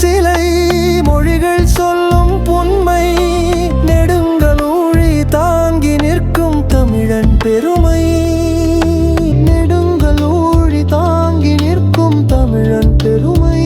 சிலை மொழிகள் சொல்லும் புன்மை நெடுங்கலூழி தாங்கி நிற்கும் தமிழன் பெருமை. நெடுங்கலூழி தாங்கி நிற்கும் தமிழன் பெருமை.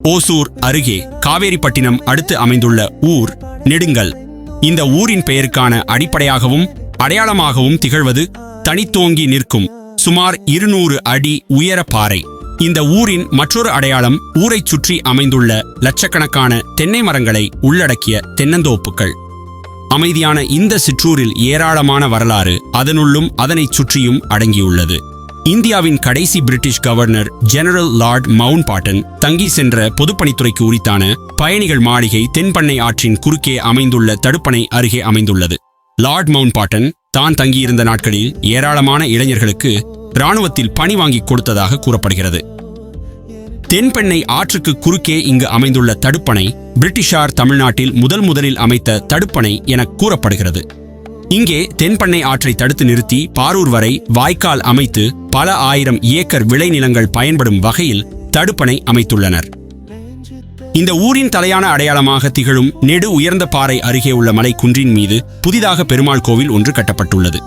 ஓசூர் அருகே காவேரிப்பட்டினம் அடுத்து அமைந்துள்ள ஊர் நெடுங்கள் இந்த ஊரின் பெயருக்கான அடிப்படையாகவும் அடையாளமாகவும் திகழ்வது தனித்தோங்கி நிற்கும். சுமார் இருநூறு அடி உயர பாறை. இந்த ஊரின் மற்றொரு அடையாளம் ஊரைச் சுற்றி அமைந்துள்ள லட்சக்கணக்கான தென்னை மரங்களை உள்ளடக்கிய தென்னந்தோப்புகள். அமைதியான இந்த சிற்றூரில் ஏராளமான வரலாறு அதனுள்ளும் அதனைச் சுற்றியும் அடங்கியுள்ளது. இந்தியாவின் கடைசி British governor general Lord Mountbatten தங்கி சென்ற பொதுப்பணித்துறைக்கு உரித்தான பயணிகள் மாளிகை தென்பண்ணை ஆற்றின் குறுக்கே அமைந்துள்ள தடுப்பணை அருகே அமைந்துள்ளது. லார்ட் மவுண்ட் பாட்டன் தான் தங்கியிருந்த நாட்களில் ஏராளமான இளைஞர்களுக்கு இராணுவத்தில் பணி வாங்கி கொடுத்ததாக கூறப்படுகிறது. தென்பெண்ணை ஆற்றுக்கு குறுக்கே இங்கு அமைந்துள்ள தடுப்பணை பிரிட்டிஷார் தமிழ்நாட்டில் முதல் முதலில் அமைத்த தடுப்பணை என கூறப்படுகிறது. இங்கே தென்பெண்ணை ஆற்றை தடுத்து நிறுத்தி பாரூர் வரை வாய்க்கால் அமைத்து பல ஆயிரம் ஏக்கர் விளைநிலங்கள் பயன்படும் வகையில் தடுப்பணை அமைத்துள்ளனர். இந்த ஊரின் தலையான அடையாளமாக திகழும் நெடு உயர்ந்த பாறை அருகே உள்ள மலைக்குன்றின் மீது புதிதாக பெருமாள் கோவில் ஒன்று கட்டப்பட்டுள்ளது.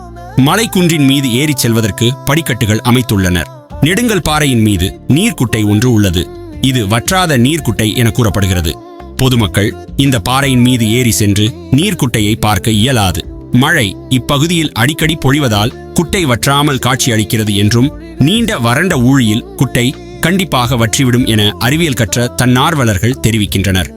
மலைக்குன்றின் மீது ஏறிச் செல்வதற்கு படிக்கட்டுகள் அமைத்துள்ளனர். நெடுங்கல் பாறையின் மீது நீர்க்குட்டை ஒன்று உள்ளது. இது வற்றாத நீர்க்குட்டை என கூறப்படுகிறது. பொதுமக்கள் இந்த பாறையின் மீது ஏறி சென்று நீர்க்குட்டையை பார்க்க இயலாது. மழை இப்பகுதியில் அடிக்கடி பொழிவதால் குட்டை வற்றாமல் காட்சியளிக்கிறது என்றும் நீண்ட வறண்ட ஊழியில் குட்டை கண்டிப்பாக வற்றிவிடும் என அறிவியல் கற்ற தன்னார்வலர்கள் தெரிவிக்கின்றனர்.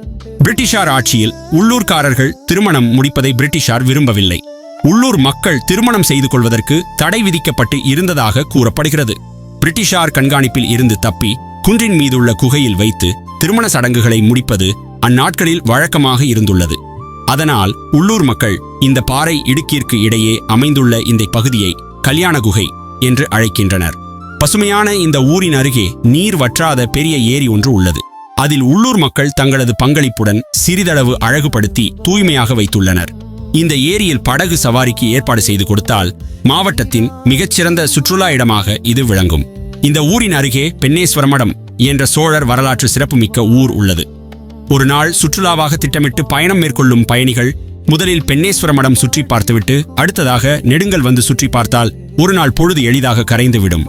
பிரிட்டிஷார் ஆட்சியில் உள்ளூர்காரர்கள் திருமணம் முடிப்பதை பிரிட்டிஷார் விரும்பவில்லை. உள்ளூர் மக்கள் திருமணம் செய்து கொள்வதற்கு தடை விதிக்கப்பட்டு இருந்ததாக கூறப்படுகிறது. பிரிட்டிஷார் கண்காணிப்பில் இருந்து தப்பி குன்றின் மீதுள்ள குகையில் வைத்து திருமண சடங்குகளை முடிப்பது அந்நாட்களில் வழக்கமாக இருந்துள்ளது. அதனால் உள்ளூர் மக்கள் இந்த பாறை இடுக்கிற்கு இடையே அமைந்துள்ள இந்த பகுதியை கல்யாண குகை என்று அழைக்கின்றனர். பசுமையான இந்த ஊரின் அருகே நீர் வற்றாத பெரிய ஏரி ஒன்று உள்ளது. அதில் உள்ளூர் மக்கள் தங்களது பங்களிப்புடன் சிறிதளவு அழகுபடுத்தி தூய்மையாக வைத்துள்ளனர். இந்த ஏரியில் படகு சவாரிக்கு ஏற்பாடு செய்து கொடுத்தால் மாவட்டத்தின் மிகச்சிறந்த சுற்றுலா இடமாக இது விளங்கும். இந்த ஊரின் அருகே பெண்ணேஸ்வர மடம் என்ற சோழர் வரலாற்று சிறப்புமிக்க ஊர் உள்ளது. ஒரு நாள் சுற்றுலாவாக திட்டமிட்டு பயணம் மேற்கொள்ளும் பயணிகள் முதலில் பெண்ணேஸ்வர மடம் சுற்றி பார்த்துவிட்டு அடுத்ததாக நெடுங்கல் வந்து சுற்றி பார்த்தால் ஒரு நாள் பொழுது எளிதாக கரைந்துவிடும்.